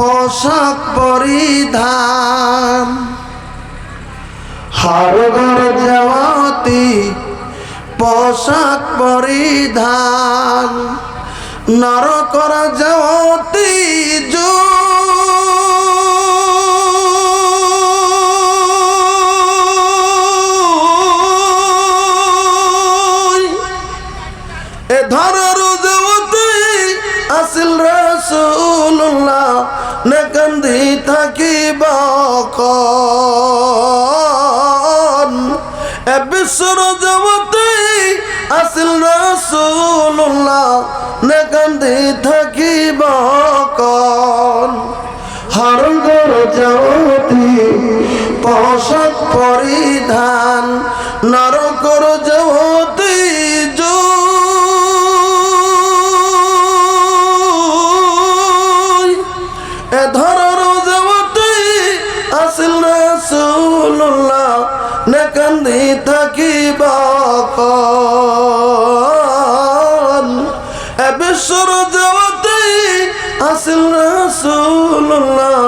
পোশাক পরিধান। হারগর জগতি পোশাক পরিধান। নরকর জুই। এ ধরার নে কান্দি এ বিশ্বর জগতে আসিল রসুল্লাহ নে কান্দি থাকিব হরগর জগতি পোশাক পরিধান নরকর কান্দি থাকিব বিশ্বর জগতে আসিল রসুল্লাহ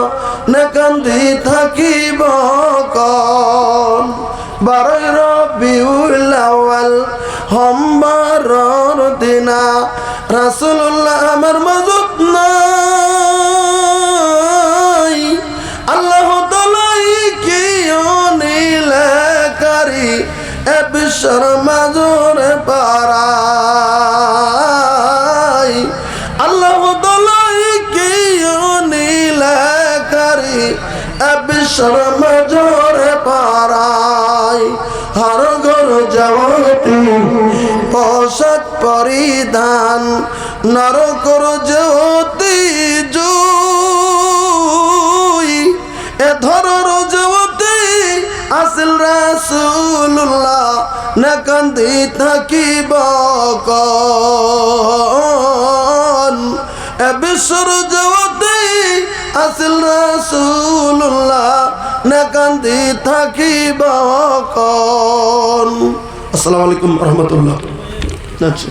নে কান্দি থাকিব কন বারই রবিউল আউয়াল সোমবাৰৰ দিনা, রাসূলুল্লাহ আমার মজুত এ বিশ্বর মাজরে পারাই আল্লাহ তালাই কি অনিলে কারি এ বিশ্বর মাজরে পারাই হর ঘর জগতি পোশাক পরিধান নরকর জ্যোতি না কান্দি থাকিব বিশ্বর জগতেই আসিল রাসুল্লাহ না কান্দি থাকিব আসসালামু আলাইকুম রহমতুল্লাহ। আচ্ছা।